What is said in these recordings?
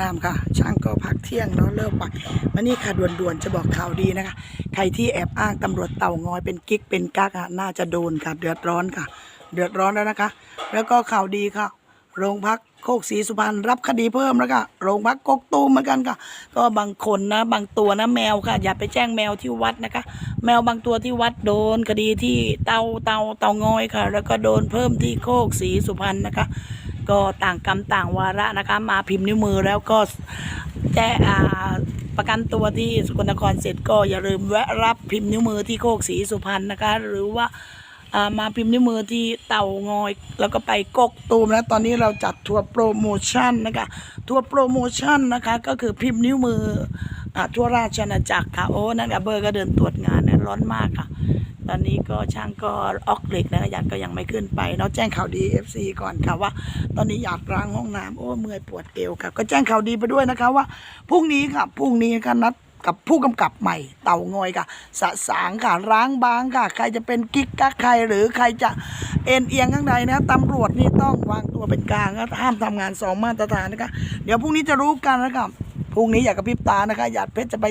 น้ำค่ะ ช่างก็พักเที่ยงเนาะเลิกไปมานี่ค่ะด่วนๆจะบอกข่าวดีนะคะ ใครที่แอบอ้างตำรวจเต่างอยเป็นกิ๊กเป็นกักอะน่าจะโดนค่ะ เดือดร้อนค่ะ เดือดร้อนแล้วนะคะ แล้วก็ข่าวดีค่ะ โรงพักโคกศรีสุพรรณรับคดีเพิ่มแล้วค่ะโรงพักกกตูมเหมือนกันค่ะ ก็บางคนนะ บางตัวนะแมวค่ะ อย่าไปแจ้งแมวที่วัดนะคะ แมวบางตัวที่วัดโดนคดีที่เตาเตาเตางอยค่ะ แล้วก็โดนเพิ่มที่โคกศรีสุพรรณนะคะ ก็ต่างกรรมต่างวาระนะคะ มาพิมพ์นิ้วมือแล้วก็แจ้อ่าประกันตัวที่สกลนครเสร็จก็อย่าลืมแวะรับพิมพ์นิ้วมือที่โคกศรีสุพรรณนะคะ หรือว่าอ่ามาพิมพ์นิ้วมือที่เต่างอย แล้วก็ไปกกตูมแล้วตอนนี้เราจัดทัวร์โปรโมชั่นนะคะทัวร์โปรโมชั่นนะคะก็คือพิมพ์นิ้วมืออ่าทั่วราชอาณาจักรค่ะโอ้นั่นกับเบอร์ก็เดินตรวจงานนะร้อนมากค่ะ ตอนนี้ก็ช่างก็ออกเหล็กนะยันก็ยังไม่ขึ้นไปเนาะแจ้งข่าวดี FC ก่อนค่ะว่า ตอนนี้อยากล้างห้องน้ำโอ้เมื่อยปวดเอวค่ะ ก็แจ้งข่าวดีไปด้วยนะคะว่าพรุ่งนี้ค่ะพรุ่งนี้ค่ะนัดกับผู้กำกับใหม่เต่างอยค่ะ สะสางค่ะร้างบางค่ะ ใครจะเป็นกิ๊กกักใครหรือใครจะเอ็นเอียงข้างในนะตำรวจนี่ต้องวางตัวเป็นกลางนะห้ามทำงานสองมาตรฐานนะคะ เดี๋ยวพรุ่งนี้จะรู้กันนะครับ พรุ่งนี้อยากกระพริบตานะคะหยาดเพชรจะไป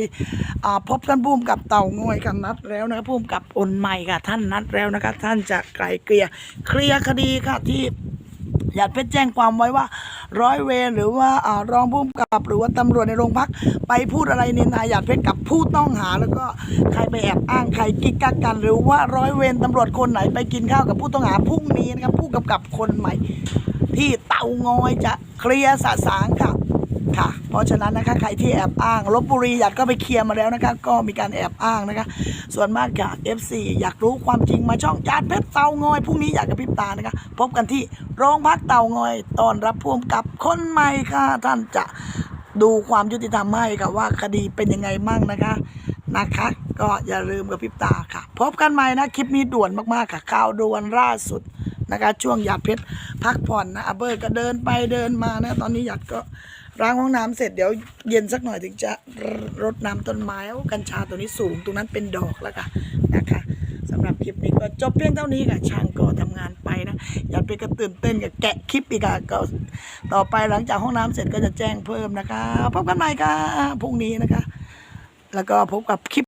อ่าพบท่านผู้กำกับเต่างอยกันนัดแล้วนะคะผู้กำกับอนใหม่ค่ะ ท่านนัดแล้วนะคะ ท่านจะไกลเกลี่ยเคลียร์คดีค่ะที่หยาดเพชรแจ้งความไว้ว่า ร้อยเวรหรือว่าอ่ารองผู้กำกับหรือว่าตำรวจในโรงพัก ไปพูดอะไรในนายหยาดเพชรกับผู้ต้องหา แล้วก็ใครไปแอบอ้างใครกิ๊กกักกัน หรือว่าร้อยเวรตำรวจคนไหนไปกินข้าวกับผู้ต้องหาพรุ่งนี้นะครับผู้กำกับคนใหม่ ที่เตางอยจะเคลียร์สะสางค่ะ ค่ะ เพราะฉะนั้นนะคะใครที่แอบอ้างลบบุรีอยากก็ไปเคลียร์มาแล้วนะคะ ก็มีการแอบอ้างนะคะ ส่วนมากค่ะ FC อยากรู้ความจริงมาช่องจานเพชรเตางอยพรุ่งนี้อยากกระพริบตานะคะ พบกันที่โรงพักเตางอยตอนรับพ่วงกับคนใหม่ค่ะ ท่านจะดูความยุติธรรมให้ค่ะว่าคดีเป็นยังไงมั่งนะคะนะคะ ก็อย่าลืมกระพริบตาค่ะ พบกันใหม่นะคลิปนี้ด่วนมากๆค่ะข่าวด่วนล่าสุดนะคะช่วงหยาดเพชรพักผ่อนนะอาเบิร์ก็เดินไปเดินมานะตอนนี้หยาดก็ ล้างห้องน้ำเสร็จเดี๋ยวเย็นสักหน่อยถึงจะรดน้ำต้นไม้กัญชาตัวนี้สูงตรงนั้นเป็นดอกแล้วค่ะนะคะสำหรับคลิปนี้ก็จบเพียงเท่านี้ค่ะ ช่างก็ทำงานไปนะ อย่าไปกระตื่นเต้นกับแกะคลิปอีกค่ะก็ต่อไปหลังจากห้องน้ำเสร็จก็จะแจ้งเพิ่มนะคะ พบกันใหม่ค่ะพรุ่งนี้นะคะ แล้วก็พบกับคลิป